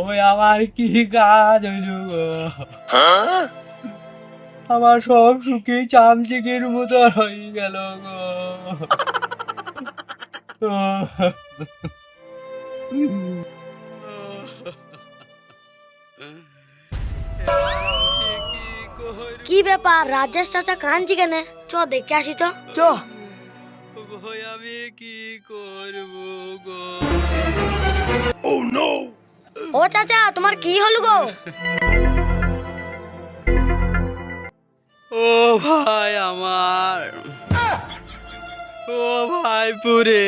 ওই আমার কি কাজ হইল গো? আমার সব সুখী চামচিকের মতো হয়ে গেল গো। কি ব্যাপার রাজেশ চাচা কাঁদছি কেন? চ দেখে আসি তো। চ। ভাই আমি কি করব গো? ও চাচা তোমার কি হলো গো? ও ভাই আমার। ও ভাই পুরে।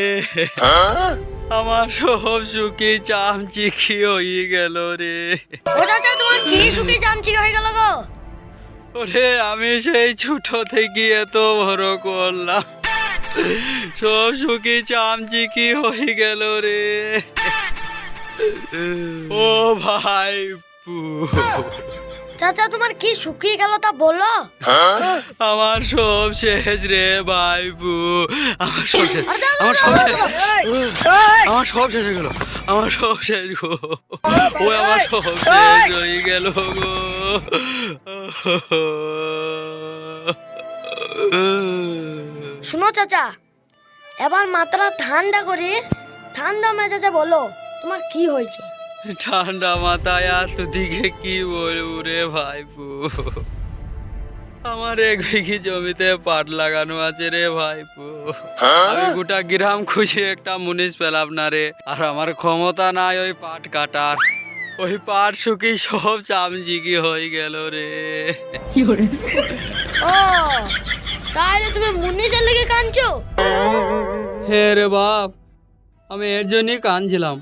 আমার সব সুখী চামচিকি হয়ে গেল রে। ও চাচা তোমার কি শুকিয়ে চামচি হয়ে গেল গো? ওরে আমি সেই ছোট থেকে এত বড় করলাম। সব সুখী চামচিকি হয়ে গেল রে। ও ভাই চাচা তোমার কি শুকিয়ে গেল তা বলো। আমার সব শেষ রে ভাইপু আমার সব শেষ আমার সব শেষ আমার সব শেষ হয়ে গেল। আমার সব শেষ গো। ও আমার সব শেষ হয়ে গেল গো। শুনো চাচা এবার মাত্রা ঠান্ডা করে ঠান্ডা মেজাজে বলো তোমার কি হয়েছে? ঠান্ডা মাথায় আর তো দিকে কি বলব রে ভাইপু? আমার এক বিঘি জমিতে পাট লাগানো আছে রে ভাইপু। আমি গোটা গ্রাম খুঁজে একটা মুনিশ পেলাম না রে। আর আমার ক্ষমতা নাই ওই পাট কাটার। ওই পাট শুকি সব চামজিগি হয়ে গেল রে। ও তাহলে তুমি লেগে কাঁদছো? হে রে বাপ আমি এর জন্যই কাঁদছিলাম।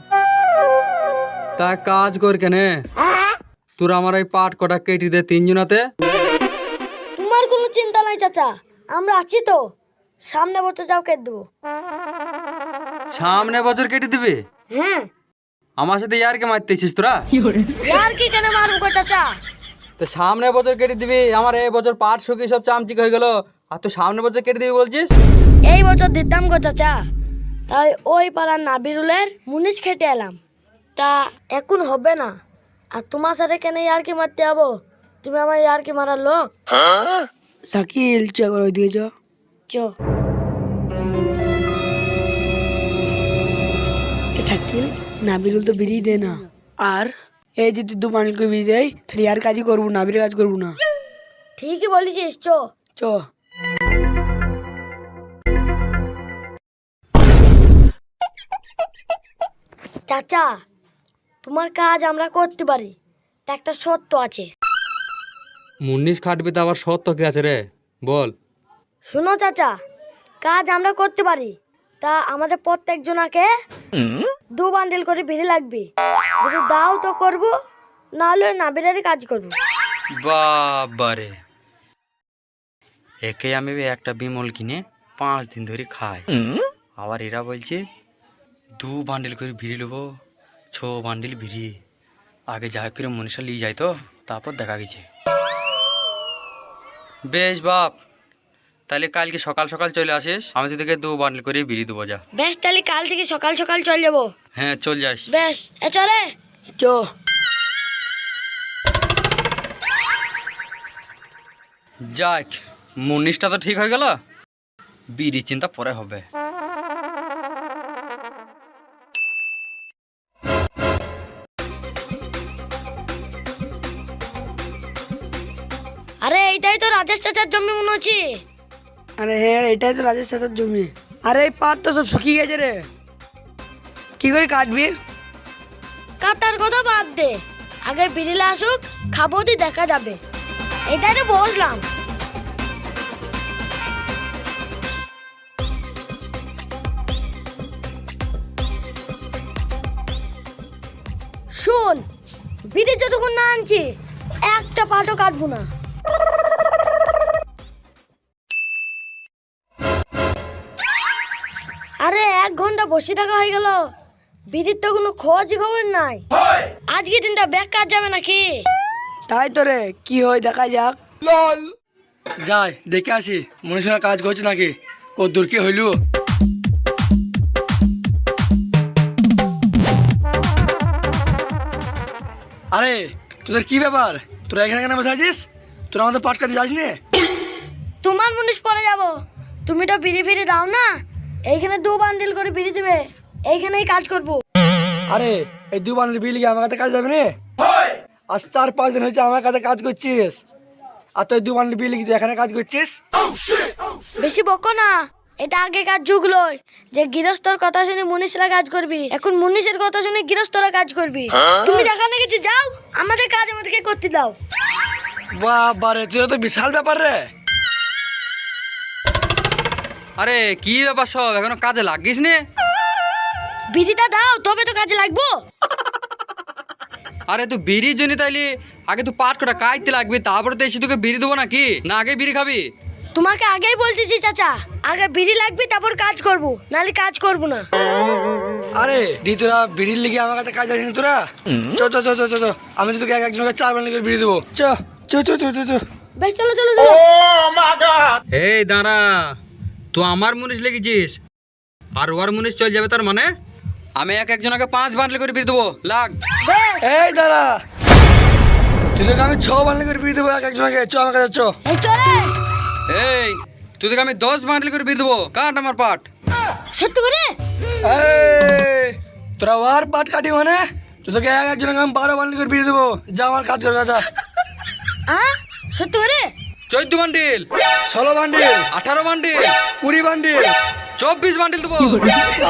তা কাজ কর কেনে তোর আমার ওই পাট কটা কেটে দে তিনজনাতে। তোমার কোনো চিন্তা নাই চাচা। আমরা আছি তো। সামনে বছর যাও কেটে দেবো। সামনে বছর কেটে দিবি? হ্যাঁ। আমার সাথে ইয়ারকে মারতেছিস তোরা? আর কি কেন মারুম গো চাচা? তো সামনে বছর কেটে দিবি আমার এই বছর পাট শুকিয়ে সব চামচিক হয়ে গেল। আর তুই সামনে বছর কেটে দিবি বলছিস? এই বছর দিতাম গো চাচা। তাই ওই পাড়ার নাবিরুলের মুনিশ খেটে এলাম। তা এখন হবে না। আর তোমার সাথে কেন ইয়ার কি মারতে যাব? তুমি আমার ইয়ার কি মারার লোক। শাকিল চ একবার ওইদিকে চ। চ। এ শাকিল নাবিরুল তো বেরিয়ে দে না। আর এই যে তুই দু বান্ডেলকে বেরিয়ে দেয় তাহলে আর কাজই করব নাবির কাজ করব না। ঠিকই বলেছিস চ। চ। চাচা তোমার কাজ আমরা করতে পারি। তা একটা সত্য আছে। মুন্নিশ খাটবি তো আবার সত্য কে আছে রে? বল। শুনো চাচা কাজ আমরা করতে পারি। তা আমাদের প্রত্যেকজনাকে দু বান্ডেল করে ভিড়ে লাগবে। যদি দাও তো করব নাহলে ওই নাবিরারি কাজ করব। বাবারে। একে আমি একটা বিমল কিনে পাঁচ দিন ধরে খাই। আবার এরা বলছে দু বান্ডিল করে ভিড়ি নেব ছ বান্ডিল ভিড়ি আগে যা করে মনীষা নিয়ে যায় তো তারপর দেখা গেছে। বেশ বাপ তাহলে কালকে সকাল সকাল চলে আসিস আমি তোদেরকে দু বান্ডিল করে বিড়ি দেবো যা। বেশ তাহলে কাল থেকে সকাল সকাল চল যাব। হ্যাঁ চল যাস। বেশ এ চলে। চ। যাক মুনিশটা তো ঠিক হয়ে গেল। বিড়ি চিন্তা পরে হবে। আরে এইটাই তো রাজেশ চাচার জমি মনে হচ্ছে। আরে হ্যাঁ এটাই তো রাজেশ সাথে জমি। আরে এই পাট তো সব শুকিয়ে গেছে রে। কি করে কাটবি? কাটার কথা বাদ দে। আগে বিড়িলে আসুক খাব দি দেখা যাবে। এটাই তো বসলাম। শোন বিড়ি যতক্ষণ না আনছি একটা পাটও কাটবো না। এক ঘণ্টা বসে থাকা হয়ে গেল। বিড়ির তো কোনো খোঁজই খবর নাই। আজকে দিনটা বেকার যাবে নাকি? তাই তো রে কি হয় দেখা যাক। যাই দেখে আসি। মনীষা কাজ করছে নাকি? কত দূর কি হইল? আরে তোদের কি ব্যাপার? তোরা এখানে কেন বসে আছিস? তোরা আমাদের পাট কাছে যাস নে। তোমার মুনিশ পরে যাব। তুমি তো বিড়ি ফিরি দাও না? এইখানে দু বান্ডিল করে বিড়ি দেবে। এইখানেই কাজ করব। আরে এই দু বান্ডিল বিল গিয়ে আমার কাছে কাজ যাবে না? আজ চার পাঁচ দিন হয়েছে আমার কাছে কাজ করছিস। আর তুই দু বানের বিল গিয়ে এখানে কাজ করছিস? বেশি বকো না। এটা আগেকার যুগ লয়। যে গৃহস্থর কথা শুনে মুনিশরা কাজ করবি এখন মুনিশের কথা শুনে গৃহস্থরা কাজ করবি। তুমি যেখানে কিছু যাও আমাদের কাজ আমাদেরকে করতে দাও। বাবা রে তুই তো বিশাল ব্যাপার রে। আরে কি ব্যাপার সব? এখনও কাজে লাগিস নে? বিড়িটা দাও তবে তো কাজে লাগবো। আরে তুই বিড়ির জন্য তাইলে আগে তুই পাট কটা কাইতে লাগবে তারপরে তো এসে তোকে বিড়ি দেবো নাকি? না আগে বিড়ি খাবি। তোমাকে আগেই বলতেছি চাচা আগে বিড়ি লাগবে তারপর কাজ করব নাহলে কাজ করব না। আরে দি তোরা বিড়ির লিগে আমার কাছে কাজ আসিনি তোরা? চ চ চ চ চ চ। আমি তো তোকে এক একজনকে চার বানি করে বিড়ি দেবো। চ চ চ চ চ চ। বেশ চলো চলো চলো। এই দাঁড়া। তুই আমার মুনিশ লেগেছিস আর ওর মুনিশ চল যাবে তার মানে আমি এক একজনকে পাঁচ বান্ডেল করে বিড়ি দেবো লাগ এই দাঁড়া তুই তোকে আমি ছ বানি করে বিড়ি দেবো এক একজনকে চ আমার কাছে চ এই চলে এই তুই তোকে আমি দশ বান্ডেল করে বিড়ি দেবো কাট আমার পাট সত্যি করে এই, তোরা ওয়ার পাট কাটি মানে তুই তোকে এক একজনকে আমি বারো বানি করে বিড়ি দেবো যা আমার কাজ করবে যা আ সত্যি করে চোদ্দ বান্ডিল ষোলো বান্ডিল আঠারো বান্ডিল কুড়ি বান্ডিল চব্বিশ বান্ডিল দেবো।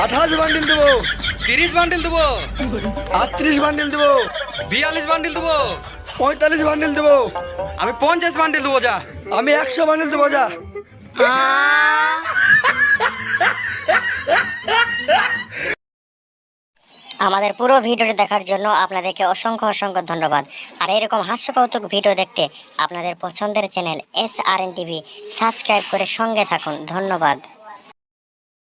আঠাশ বান্ডিল দেবো। তিরিশ বান্ডিল দেবো। আটত্রিশ বান্ডিল দেবো। বিয়াল্লিশ বান্ডিল দেবো। পঁয়তাল্লিশ বান্ডিল দেবো। আমি পঞ্চাশ বান্ডিল দেবো যা। আমি একশো বান্ডিল দেবো যা। আমাদের পুরো ভিডিওটি দেখার জন্য আপনাদেরকে অসংখ্য অসংখ্য ধন্যবাদ। আর এরকম হাস্যকৌতুক ভিডিও দেখতে আপনাদের পছন্দের channel S R N TV subscribe করে সঙ্গে থাকুন। ধন্যবাদ।